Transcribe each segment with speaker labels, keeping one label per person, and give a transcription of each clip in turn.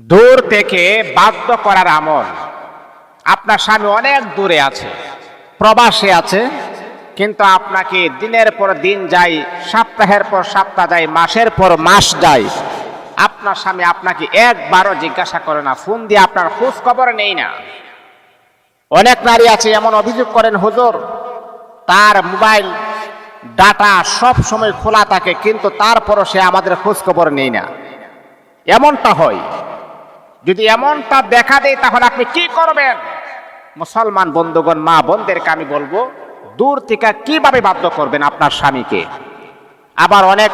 Speaker 1: দূর থেকে বাধ্য করার আমল। আপনার স্বামী অনেক দূরে আছে, প্রবাসে আছে, কিন্তু আপনাকে দিনের পর দিন যাই সপ্তাহের পর সপ্তাহ যায়, মাসের পর মাস যায়। আপনার স্বামী আপনাকে একবারও জিজ্ঞাসা করে না, ফোন দিয়ে আপনার খোঁজ খবর নেই না। অনেক নারী আছে, এমন অভিযোগ করেন, হুজুর, তার মোবাইল ডাটা সব সময় খোলা থাকে, কিন্তু তারপরও সে আমাদের খোঁজ খবর নেই না। এমনটা হয়। যদি এমনটা দেখা দেয়, তাহলে আপনি কি করবেন? মুসলমান বন্ধুগণ, মা বোনদেরকে আমি বলব, দূর থেকে কীভাবে বাধ্য করবেন আপনার স্বামীকে? আবার অনেক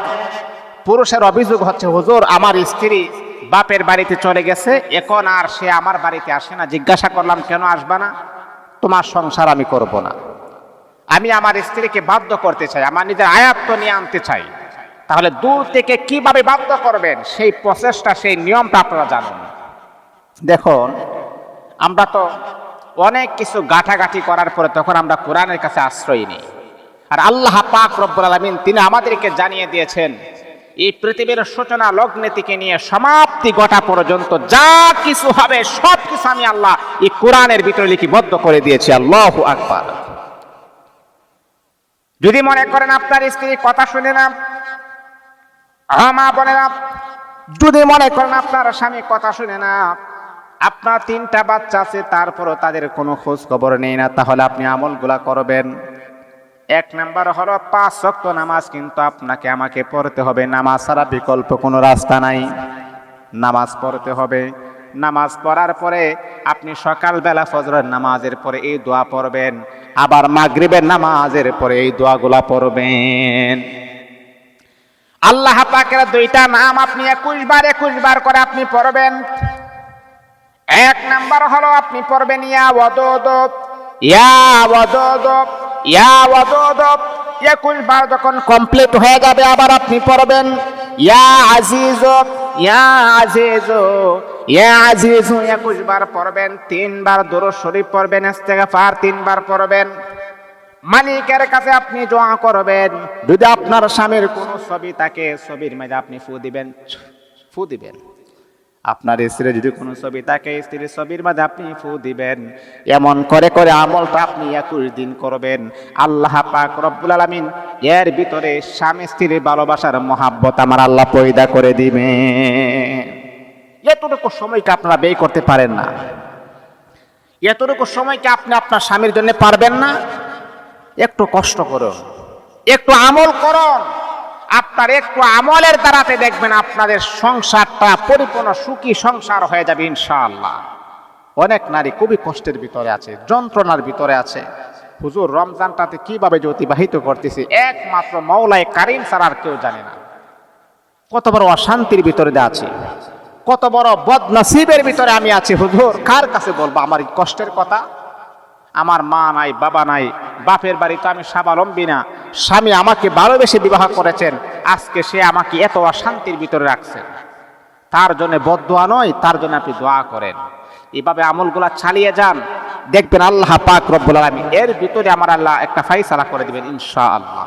Speaker 1: পুরুষের অভিযোগ হচ্ছে, হুজুর, আমার স্ত্রী বাপের বাড়িতে চলে গেছে, এখন আর সে আমার বাড়িতে আসে না। জিজ্ঞাসা করলাম, কেন আসবা না? তোমার সংসার আমি করব না। আমি আমার স্ত্রীকে বাধ্য করতে চাই, আমার নিজের আয়াত্ত নিয়ে আনতে চাই। তাহলে দূর থেকে কীভাবে বাধ্য করবেন? সেই প্রসেসটা সেই নিয়মটা আপনারা জানুন। দেখুন আমরা তো অনেক কিছু গাঁঠাগাঠি করার পরে তখন আমরা কোরআনের কাছে আশ্রয় নিই। আর আল্লাহ পাক রব্বুল আলমিন তিনি আমাদেরকে জানিয়ে দিয়েছেন, এই পৃথিবীর সূচনা লগ্নে থেকে নিয়ে সমাপ্তি ঘটা পর্যন্ত যা কিছু হবে, সব কিছু আমি আল্লাহ এই কোরআনের ভিতরে লিপিবদ্ধ করে দিয়েছি। আল্লাহ আকবার। যদি মনে করেন আপনার স্ত্রী কথা শুনে না হ্যাঁ মা বলে না যদি মনে করেন আপনার স্বামী কথা শুনে না আপনার তিনটা বাচ্চা আছে, তারপরও তাদের কোনো খোঁজ খবর নেই না। তাহলে আপনি আমলগুলা করবেন। এক নাম্বার হলো, পাঁচ শক্ত নামাজ কিন্তু আপনাকে আমাকে পড়তে হবে। নামাজ ছাড়া বিকল্প কোনো রাস্তা নাই। নামাজ পড়তে হবে। নামাজ পড়ার পরে আপনি সকালবেলা ফজরের নামাজের পরে এই দোয়া পড়বেন। আবার মাগরিবের নামাজের পরে এই দোয়াগুলা পড়বেন। আল্লাহ পাকের দুইটা নাম আপনি একুশ বার একুশ বার করে আপনি পড়বেন। এক নাম্বার হলো আপনি পড়বেন ইয়া ওয়াদুদ ইয়া ওয়াদুদ ইয়া ওয়াদুদ একুশ বার যখন কমপ্লিট হয়ে যাবে আবার আপনি পড়বেন ইয়া আজিজ। ইয়া আজিজ। ইয়া আজিজ একুশ বার পড়বেন তিনবার দরুদ শরীফ পড়বেন ইস্তেগফার তিনবার পড়বেন। মালিকের কাছে আপনি দোয়া করবেন। যদি আপনার স্বামীর কোনো ছবি থাকে ছবির মাঝে আপনি ফু দিবেন। ফু দিবেন। আপনার স্ত্রীর যদি কোনো ছবি থাকে, স্ত্রীর ছবির মাঝে আপনি ফু দিবেন। এমন করে করে আমলটা আপনি একুশ দিন করবেন। আল্লাহ পাক রব্বুল আলামিন এর ভিতরে স্বামী স্ত্রীর ভালোবাসার মহাব্বত আমার আল্লাহ পয়দা করে দিবে এতটুকু সময়কে আপনারা ব্যয় করতে পারেন না। এতটুকু সময়কে আপনি আপনার স্বামীর জন্য পারবেন না। একটু কষ্ট করুন। একটু আমল করুন। আপনার একটু আমলের দ্বারাতে দেখবেন আপনাদের সংসারটা পরিপূর্ণ সুখী সংসার হয়ে যাবে, ইনশাআল্লাহ। অনেক নারী খুবই কষ্টের ভিতরে আছে, যন্ত্রণার ভিতরে আছে। হুজুর, রমজানটাতে কীভাবে যে অতিবাহিত করতেছি, একমাত্র মৌলায় কারিম ছাড়া আর কেউ জানে না। কত বড় অশান্তির ভিতরে আছি। কত বড় বদনসিবের ভিতরে আমি আছি, হুজুর। কার কাছে বলব আমার কষ্টের কথা? আমার মা নাই, বাবা নাই, বাপের বাড়ি তো আমি স্বাবলম্বী না। স্বামী আমাকে ভালোবেসে বিবাহ করেছেন, আজকে সে আমাকে এত অশান্তির ভিতরে রাখছে। তার জন্য বদোয়া নয়, তার জন্য আপনি দোয়া করেন। এভাবে আমলগুলা চালিয়ে যান, দেখবেন আল্লাহ পাক রব্বুল আলমী এর ভিতরে আমার আল্লাহ একটা ফাইসালা করে দিবেন, ইনশাআল্লাহ।